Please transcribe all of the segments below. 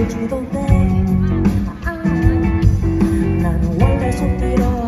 말해주던데 난 아, 아. 원래 속 들어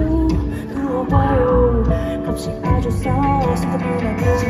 Gracias